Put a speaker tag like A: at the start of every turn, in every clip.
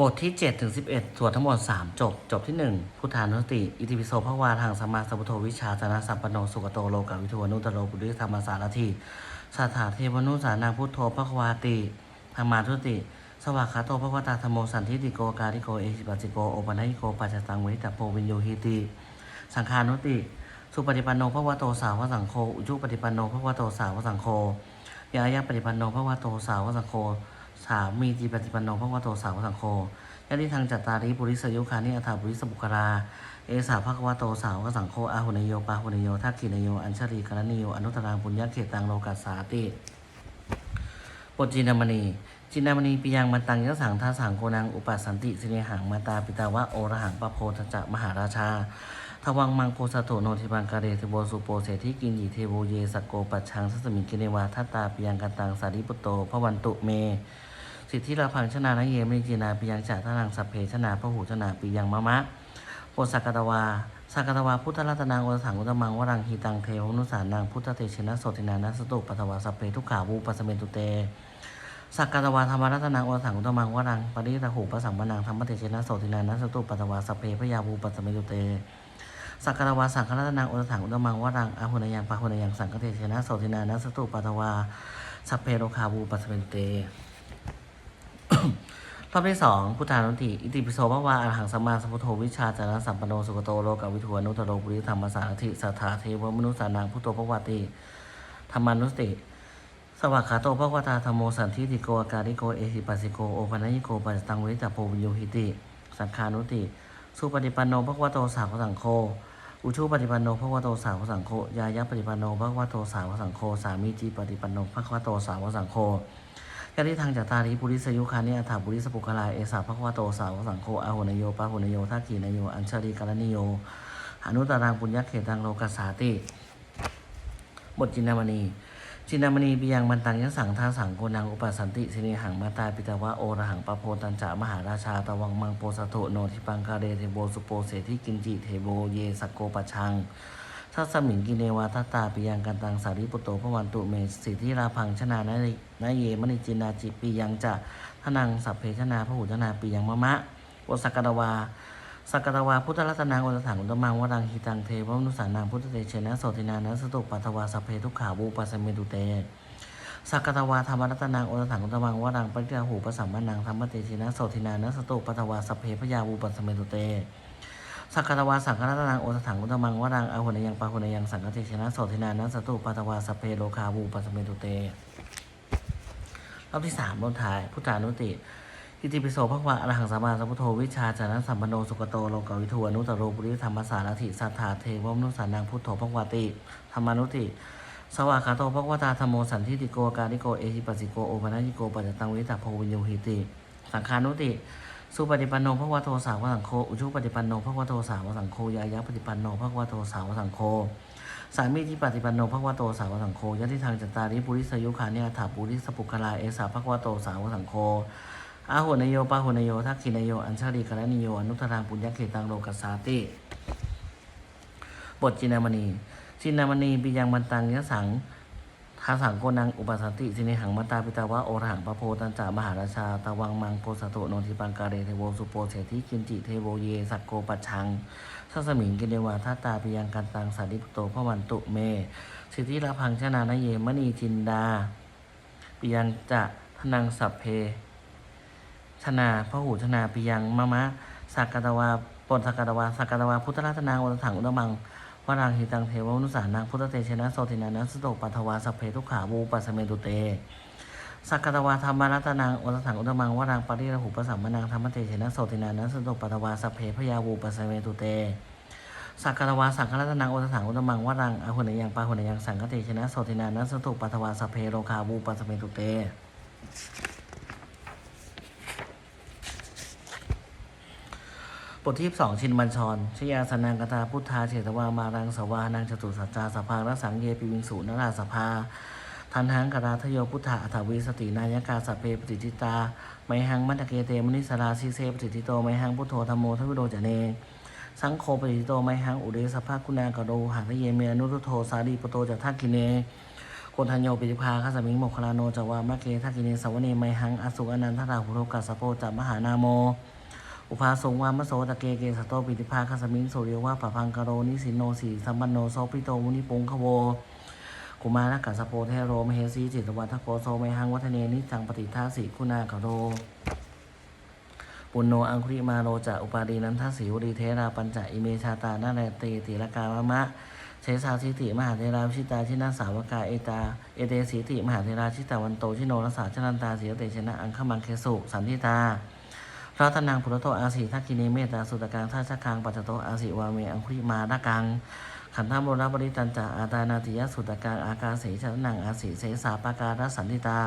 A: บทที่7ถึง11 สวดทั้งหมด 3 จบ จบที่ 1 พุทธานุสติ อิติปิโสภควาทางสมาสัพพุโทวิชาจนะสัมปันโนสุกโตโลกาวิทวนุตโรปุริธรรมสารทีสถาเทวนุสานังพุทโธภควาติธรรมาทุติ สวากขาโตภควตาธรรมโมสันทิติโกกาลิโกเอหิปัสสิโกโอปันญิโกปัจจตังเวทิตาโพวินโยหิติสังขานุติ สุปฏิปันโนภควโตสาวสังโฆอุจุปฏิปันโนภควโตสาวสังโฆยายาปฏิปันโนภควโตสาวสังโฆ สามีจีปฏิปันโนภควโตสาวสังโฆยะทิทางจัตตาริปุริสยุคานิอัฏฐาปุริสบุคลาเอสาภควโตสาวกสังโฆอาหุนโยปาหุนโยทักขินโย อัญชลีกรณิโย อนุตรังปุญญเขตังโลกัสสาติบทจินามณี จินามณีปิยังมันตังยะสังท่าสังโกนังอุปัสสันติสิเนหังมาตาปิตาวะโอรหังปะโพทจะมหาราชาทวังมังโพสโตโนทิบังกาเรเทโบสุโปเสทิกินยีเทโบเยสโกปัจชังสัสมิกิเนวาทัตตาปิยังกันตังสาริปุตโตพระวันตุเม สิทธิราพังชนานเยมิจีนาปิยังจาทานังสัพเพชนาพระหูชนาปิยังมะมะโปสักตวาสักตวาพุทธรัตนังวสังอุตมังวรังหีตังเทวนุสานังพุทธเตชนะโสตินานัสตุปัตวาสัพเพทุกขาวูปัสเมตุเตสักกตวาธรรมรัตนังวสังอุตมังวรังปริตหูปสัมมนังธรรมเตชนะโสตินานัสตุปัตวาสัพเพพยาวูปัสเมตุเตสักกตวาสังฆรัตนังอุตถังอุตมังวรังอาหุนยังปะหุนยังสังฆเตชนะโสตินานัสตุปัตวาสัพเพโรคาวูปัสสเมตุเต รอที่สองพุทธานุติอิติปิโสภะวาอรหังสัมมาสัมพุทโธวิชาจารสัมปันโนสุกโตโลกวิทวานุตโรปุริธรรมสารถิสัทธาเทวมนุสานังพุทโธภควติธรรมานุสติ สวัสขาโตภควตาธรรมโมสันทิติโกอาการิโกเอหิปัสสิโกโอปัญญิโกปัจจตังเวจัปโพวิโยหิติ สังขานุติ สุปฏิปันโนภควโตสาวสังโฆอุชุปฏิปันโนภควโตสาวสังโฆยายะปฏิปันโนภควโตสาวสังโฆสามีจีปฏิปันโนภควโตสาวสังโฆ ยะทิทางจากตาริปุริสยุคานิอัฏฐาปุริสปุกลาเอสาภควโตสาวกสังโฆอาหุนโยปาหุนโยทักขีนโย อัญชลีกรณิโยอนุตตรังปุญญเขตังโลกัสสาติบทจินนามณี จินนามณีปิยังมันตังยสังทาสังโกนังอุปัสสันติสิเนหังมาตาปิตาวะโอระหังปะโพตัญจะมหาราชาตวังมังโปสะโตโนทิปังคาเรเทโบสุโปเสทิกินจิเทโบเยสกโกปะชัง ทัสมิงกินเนวาทัตตาปิยังกันตังสาริปุตโตพวันตุเมสิทธิราพังชนานนนเยมณิจินาจิปิยังจะทนังสัพเพชนาพระหูชนาปิยังมะมะโอสักกตวาสักกตวาพุทธรัตนังโอตถังอุตมังวรังหิตังเทวมนุสานังพุทธเตเชนะโสตินานัสตุปัทวาสัพเพทุกขาวูปัสสเมตุเตสักกตวาธรรมรัตนังโอตถังอุตมังวรังปริยาหูปสัมมนังธรรมเตเชนะโสตินานัสตุปัทวาสัพเพพยาวูปัสสเมตุเต สักกตวาสังฆรัตนังโอสถังอุตมังวรังอาหุนยังปาหุนยังสังฆเทชนะโสตินานัสตุปัตวาสเพโลคาวูปัสเมตุเตรอบที่สามรอบท้ายพุทธานุติอิติปิโสภควะอรหังสัมมาสัมพุทโธวิชาจานะสัมปันโนสุกโตโลกวิทูอนุตตโรปุริธรรมสารถิสัทธาเทวมนุสานังพุทโธภควาติธรรมานุติสวากขาโตภควตาธรรมโมสันทิติโกกาลิโกเอหิปัสสิโกโอปัญญิโกปัจจตังวิตาโพวิญโยหิติ สังขานุติ สุปฏิปันโนภควโตสาวสังโฆอุชุปฏิปันโนภควโตสาวสังโฆยายะปฏิปันโนภควโตสาวสังโฆสามีที่ปฏิปันโนภควโตสาวสังโฆยะทิทางจัตตาริปุริสยุคานิอัฏฐาปุริสปุคลาเอสาภควโตสาวสังโฆอาหุนโยปาหุนโยทักขินโย อัญชลีกรณิโยอนุตตรังปุญญเขตังโลกัสสาติ บทจินามณีจินามณีปิยังมันตังยะสัง ทาสังโกนังอุปสันติสิเนหังมาตาปิตาวะโอรหังปะโพตันจามหาราชาตะวังมังโพสะโตโนทิปังกาเรเทโวสุโปเสทิกินจิเทโวเยสักโกปัชังสัสมิงกินเดวาทัตตาปิยังกันตังสาริปโตพระวันตุเม สิทธิรพังชนานเยมณีจินดา ปิยังจะทนังสัพเพชนาพระหูชนาปิยังมะมะสักกตวาปนสักกตวาสักกตวาพุทธรัตนางอุตถังอุตมัง วรังหิตังเทวมนุสานังพุทธเตชนะโสตินานัสโตปัทวาสเพทุขาวูปัสเมตุเต สักกตวาธรรมรัตนังอุตถังอุตมังวรังปริระหุปสัมมนังธรรมเตชนะโสตินานัสโตปัทวาสพเพพยาวูปัสเมตุเต สักกตวาสังฆรัตนังอุตถังอุตมังวรังอหุนยังปาหุนยังสังฆเตชนะโสตินานัสโตปัทวาสเพโลคาวูปัสเมตุเต บทที่สองชินบัญชรชยาสนังกตาพุทธาเฉตวามารังสวานังจตุสัจจาสภางรสังเยปิวิงสูนราสภา ทันหังกราทโยพุทธาอัฏฐวิสตินายกาสเพปฏิทิตา ไมหังมัตตเกเตมนิสราสิเซปฏิทิโตไมหังพุทโธธรรมโมทวิโดจเน สังโฆปฏิทิโตไมหังอุเดสภาคุณากโดหะทะเยเมอนุรุโทสาลีปโตจัทักกิเนโคกทัญโยปิติภาคัสมิงโมคลาโนจาวามะเกทักกินีสวเนไมหังอสุอนันทราหุโรกัสโปจัมหานาโม อุปาสงวามโสตะเกเกสโตปิติภาคัสมิงโสเรียวว่าปะพังกโรนิสินโนสีสัมปันโนโสปิโตมุนิปงขโวกุมารกัสโปเทโรมเหสีจิตวัฏโกโซไมหังวัฒเนนิจังปฏิทาสีคุณากโรปุณโนอังคุริมาโรจะอุปาดีนันทสีวรีเทราปัญจะอิเมชาตานาแรตีติลกามะมะเชสาสิติมหาเทราชิตาชินาสาวกาเอตาเอเตสีติมหาเทราชิตาวันโตชิโนรสาชนันตาเสียเตชนะอังคมังเคสุสันทิตา พระตนังพุทธโตอาสีทักกินีเมตตาสุตกังท่าชักคังปัจจโตอาสีวาเมอังคุริมาดกังขันธโมรบริตันจาอาตานาติยสุตกังอากาเสชะนังอาสีเสสาปาการสันติตา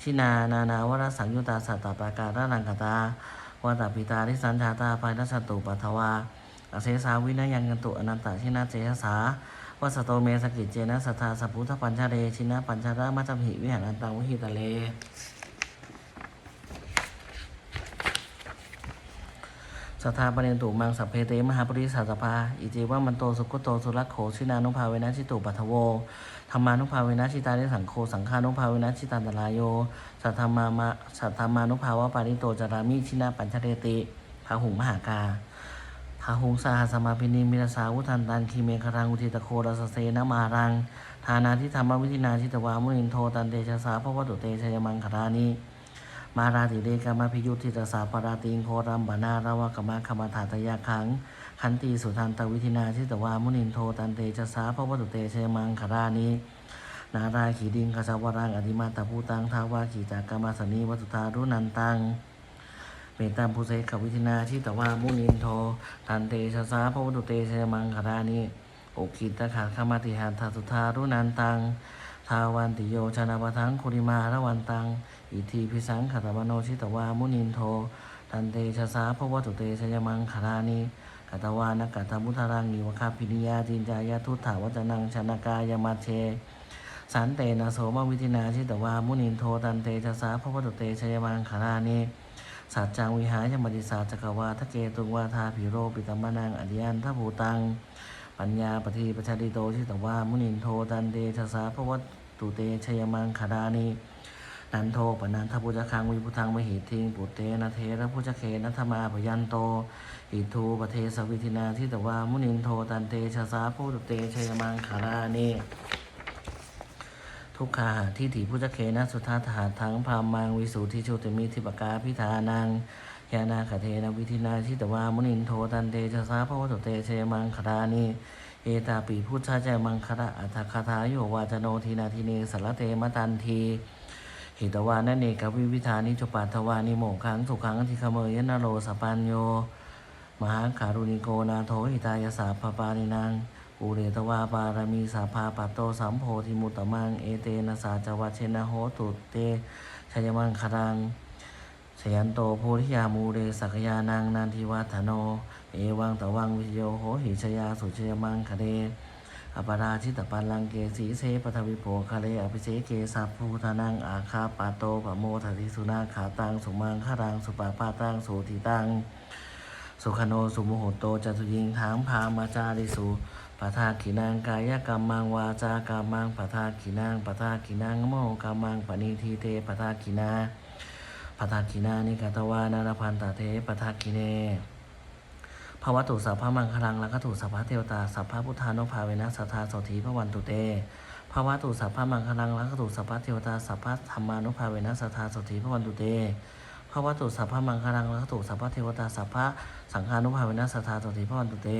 A: ชินานานาวรสังยุตาสัตตปาการนังกตาวาตาปิตาทิสัญชาตาปายทัสตุปัทวาอาเสสาวินายังกันตุอนันตชินาเจสาวัสโตเมสกิจเจนะสัทธาสัพพุทธปัญชาเรชินะปัญชารามัจจมหิวิหารันตังวิหิตะเล สัทธาปเนตุมังสัพเพเตมหาปริสัสภาอิจิว่ามันโตสุกุโตสุรักโขชินานุภาเวนะชิตุปัทโวธรรมานุภาเวนะชิตานิสังโฆสังฆานุภาเวนะชิตันตรายโยสัทธามามาสัทธามานุภาวะปาริโตจารามิชินาปัญชเรติพาหุงมหากาพาหุงสาหสมาพินีมิรสาวุทันตันคีเมคารังอุทิตโครสเสนมารังทานาทิธรรมวิธินาชิตวามุนินโทตันเตชะสาพระวัตุเตชยมังคารานิ มาราติเดกามาพิยุทธิตสาปราติงโครัมบานาราวกมะขมาถาตยาขังขันตีสุทันตวิธินาชิตวามุนินโทตันเตชะสาพระวัตุเตเชมังคารานินาราขีดิงคาชาวรังอธิมาตาภูตังทาวาขีจากกามาสนีวัตุธารุนันตังเมตตามภูเสขวิธินาชิตวามุนินโทตันเตชะสาพระวัตุเตเชมังคารานิโอกิตขาคามาติหันทาสุธารุนันตังทาวันติโยชนะปะทังคุริมาระวันตัง อิทีพิสังขตมโนชิตวามุนินโทตันเตชะสาพวัตุเตชยมังคารานิกตวานักกัตมุทารังนิวคาพินิยาจินจายาทุตถาวัจนังชนากายมาเชสันเตนะโสมวิธินาชิตวามุนินโทตันเตชะสาพวัตุเตชยมังคารานิสัจจังวิหายมติสาจักวาทะเกตุงวาทาผิโรปิตมะนังอธิยันทภูตัง ปัญญาปฏิปชาติโตชิตวามุนินโทตันเตชะสาพวัตุเตชยมังคารานิ นันโทปนันทพุจคังวิพุทังมหิทิงปุตเตนะเทระพุจเคนัทมาพยันโต อิทูปเทสวิธินาทิตวามุนินโทตันเตชะสาพุตุเตชยมังคารานิทุกขาหาทิฏฐิพุจเคนะสุทธาถาทั้งพามังวิสุทธิโชติมิทิปกาพิธานังยานาคเทนะวิธินาทิตวามุนินโทตันเตชะสาพพุตุเตชยมังคารานิเอตาปีพุทธาใจมังคระอัฏฐคาถาโยวาจโนทีนาทีเนสารเตมตันที หิตวานันเนกวิวิธานิจปัตถวานิโมขังสุขังอธิคเมยนโรสปัญโย มหาการุณิโกนาโทหิตายสาปปานินังอุเรตวาปารมีสาภาปัตโตสัมโพธิมุตตมังเอเตนะสาจวัชเชนะโหตุเตชยมังคารังชยันโตโพธิยามูเรสักยานังนันทิวัฒโน เอวังตะวังวิโยโหหิชยาสุชยมังคเด อปราชิตปัลลังเกสีเสปทวิโภคะเลอภิเสเกสัพพูทานังอาคาปาโตปะโมทติสุนาขาตังสุมังคารังสุปาปาตังสุติตังสุขโนสุโมโหโตจตุยิงถามพามาจาริสุปทาขินางกายกรรมังวาจากรรมังปทาขินางปทาขินางโมกรรมังปณิทีเตปทาขินาปทาขินานิกตวานารพันตเทปทาขิเน ภาวะตุสัพพะมังคลังลักขตุสัพพะเทวตาสัพพะพุทธานุภาเวนะสัทธาสธีพระวันตุเตภาวะตุสัพพะมังคลังลักขตุสัพพะเทวตาสัพพะธรรมานุภาเวนะสัทธาสธีพระวันตุเตภาวะตุสัพพะมังคลังลักขตุสัพพะเทวตาสัพพะสังฆานุภาเวนะสัทธาสธีพระวันตุเต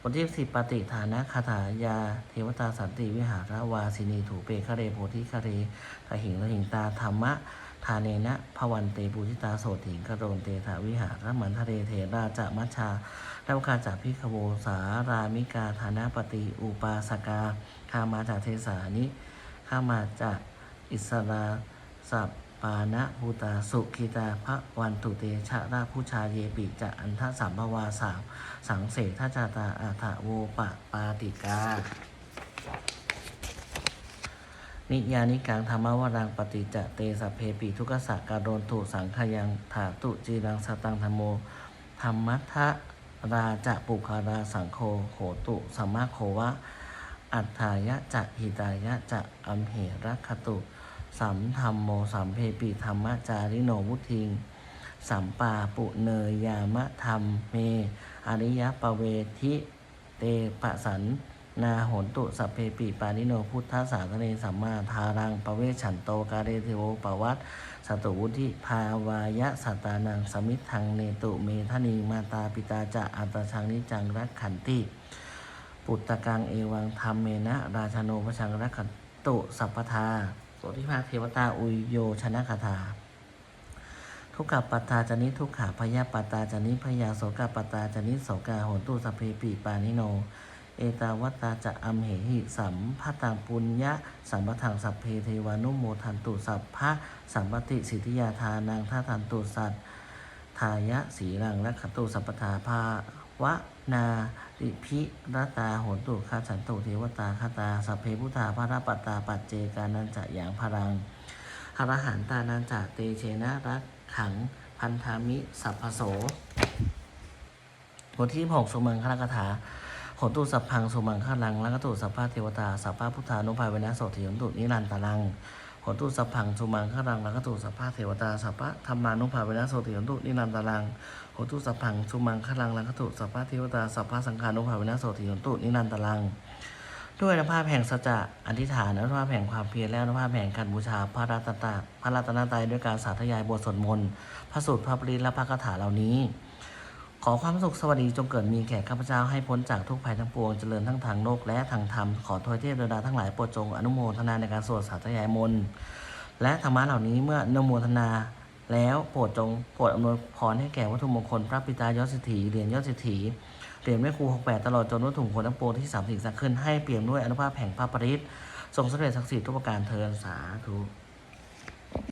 A: บทที่สิบปฏิฐานะคาถายา เทวตาสันติวิหารวาสินีถูเปคะเรโพธิคะเรทะหิงละหิงตาธรรมะ ทาเนนะภวันเตปุจิตาโสถิงกระโรนเตถาวิหารมันทะเรเทราจะมัชชาแล้วกาจากพิขโวสารามิกาธานาปฏิอุปาสกาข้ามาจากเทสานิข้ามาจากอิสราสัปปานะภูตาสุขิตาพระวันตุเตชะราผู้ชาเยปิจะอันทสัมภวาสาวสังเสทจาตาอาถาโวปะปาติกา นิยานิกังธรรมวรังปฏิจะเตสพเพปิทุกขะการโดนตุสังขยังถาตุจีรังสตังธรรมโมธรรมัทธราจะปุคาราสังโฆโหตุสัมมาโควะ อัฏฐายะจะหิตายะจะอัมเหรัคตุ สัมธรรมโมสัมเพปิธรรมจาริโนวุทิง สัมปาปุเนยยามะธรรมเม อริยปเวทิ เตปะสัน นาโหนตุสัพเพปิปานิโนพุทธสาสเนสัมมาทารังปเวชันโตกาเรเทโวปวัตสตุวุธิภาวายะสัตานังสมิทธังเนตุเมทนีมาตาปิตาจะอัตชังนิจังรักขันติปุตตะกังเอวังธรรมเมนะราชโนพชังรักขันตุสัพพทาโสติภาเทวตาอุยโยชนะคาถาทุกขปัตตาจนิทุกขาพยาปัตตาจนิพยาโสกปัตตาจนิโสกาโหนตุสัพเพปิปานิโน เอตาวัตตาจะอัมเหหิสัมภตังปุญญะสัมปทังสัพเพเทวานุโมทันตุสัพพะสัมปติสิทธิยาทานังท่าทันตุสัตทายะสีรังและขตุสัพทาภาวะนาริพิรตาโหตุคาฉันตุเทวตาคาตาสัพเพพุทธาภรปัตตาปัจเจกานันจะอย่างพรังอรหันตานันจะเตเชนะรักขังพันธามิสัพพโสบทที่หกสุมังคลกถา โหตุสัพพังสุมังคลังลังกตุสัพพะเทวตาสัพพะพุทธานุภาเวนะโสถิยนตุนิรันตารังโหตุสัพพังสุมังคลังลังกตุสัพพะเทวตาสัพพะธรรมานุภาเวนะโสถิยนตุนิรันตารังโหตุสัพพังสุมังคลังลังกตุสัพพะเทวตาสัพพะสังฆานุภาเวนะโสถิยนตุนิรันตารังด้วยอนุภาพแห่งสัจจะอธิษฐานอนุภาพแห่งความเพียรและอนุภาพแห่งการบูชาพระรัตตาพระรัตนตรัยด้วยการสาธยายบทสวดมนต์พระสูตรพระปริและพระคาถาเหล่านี้ ขอความสุขสวัสดีจงเกิดมีแก่ข้าพเจ้าให้พ้นจากทุกภัยทั้งปวงเจริญทั้งทางโลกและทางธรรม ขอทวยเทพเดวดาทั้งหลายโปรดจงอนุโมทนาในการสวดสาธยายมนต์และธรรมะเหล่านี้เมื่ออนุโมทนา แล้วโปรดจงโปรดอำนวยพรให้แก่วัตถุมงคล พระปิตายอดสิทธิเหรียญยอดสิทธิเหรียญแม่ครู68ตลอดจนวัตถุมงคลทั้งปวงที่สามสิ่งสักขึ้นให้เปี่ยมด้วยอนุภาพแห่งพระปริตทรงสำเร็จศักดิ์สิทธิ์ทุกประการเทินสาธุ